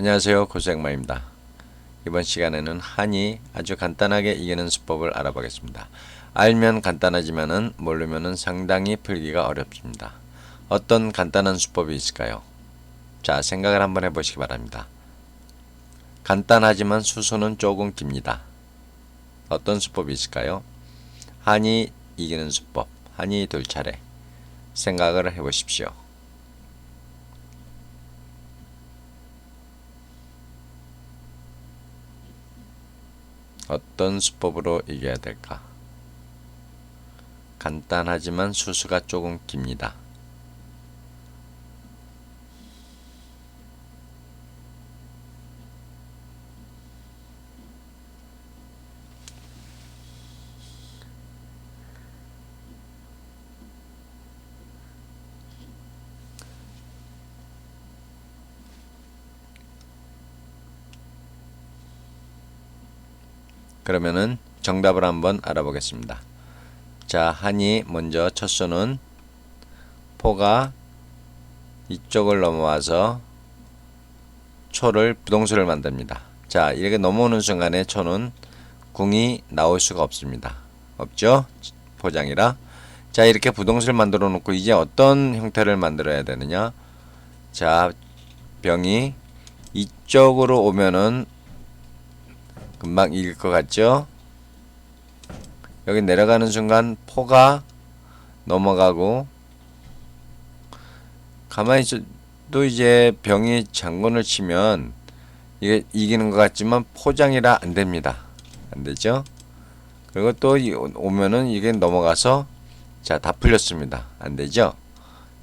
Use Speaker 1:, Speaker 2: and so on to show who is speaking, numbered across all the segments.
Speaker 1: 안녕하세요 고생마입니다. 이번 시간에는 한이 아주 간단하게 이기는 수법을 알아보겠습니다. 알면 간단하지만은 모르면은 상당히 풀기가 어렵습니다. 어떤 간단한 수법이 있을까요? 자 생각을 한번 해보시기 바랍니다. 간단하지만 수소는 조금 깁니다. 어떤 수법이 있을까요? 한이 이기는 수법, 한이 둘 차례 생각을 해보십시오. 어떤 수법으로 이겨야 될까? 간단하지만 수수가 조금 깁니다. 그러면은 정답을 한번 알아보겠습니다. 자, 한이 먼저 첫 수는 포가 이쪽을 넘어와서 초를 부동수를 만듭니다. 자, 이렇게 넘어오는 순간에 초는 궁이 나올 수가 없습니다. 없죠? 포장이라. 자, 이렇게 부동수를 만들어 놓고 이제 어떤 형태를 만들어야 되느냐? 자, 병이 이쪽으로 오면은 금방 이길 것 같죠? 여기 내려가는 순간 포가 넘어가고 가만히 있어도 이제 병이 장군을 치면 이게 이기는 것 같지만 포장이라 안 됩니다. 안 되죠? 그리고 또 오면은 이게 넘어가서 자, 다 풀렸습니다. 안 되죠?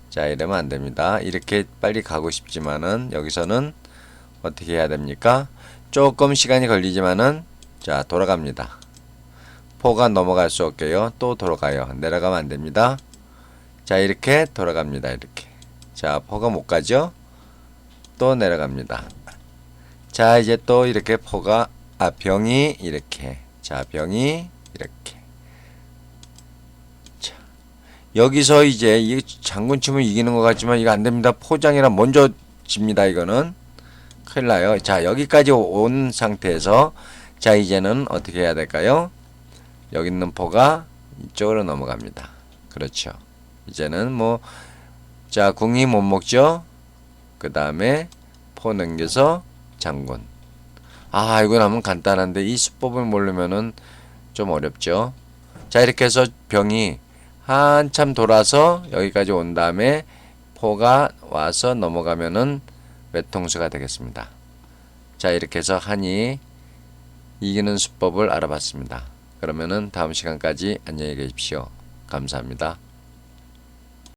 Speaker 1: 자, 이러면 안 됩니다. 이렇게 빨리 가고 싶지만은 여기서는 어떻게 해야 됩니까? 조금 시간이 걸리지만은 자 돌아갑니다. 포가 넘어갈 수 없게요. 또 돌아가요. 내려가면 안 됩니다. 자 이렇게 돌아갑니다. 이렇게 자 포가 못 가죠. 또 내려갑니다. 자 이제 또 이렇게 포가 아 병이 이렇게 자 병이 이렇게 자 여기서 이제 이 장군 치면 이기는 것 같지만 이거 안 됩니다. 포장이라 먼저 집니다. 이거는 큰일 나요. 자, 여기까지 온 상태에서 자, 이제는 어떻게 해야 될까요? 여기 있는 포가 이쪽으로 넘어갑니다. 그렇죠. 이제는 뭐, 자, 궁이 못 먹죠? 그 다음에 포 넘겨서 장군. 아, 이거 하면 간단한데 이 수법을 모르면은 좀 어렵죠. 자, 이렇게 해서 병이 한참 돌아서 여기까지 온 다음에 포가 와서 넘어가면은 외통수가 되겠습니다. 자, 이렇게 해서 한이 이기는 수법을 알아봤습니다. 그러면은 다음 시간까지 안녕히 계십시오. 감사합니다.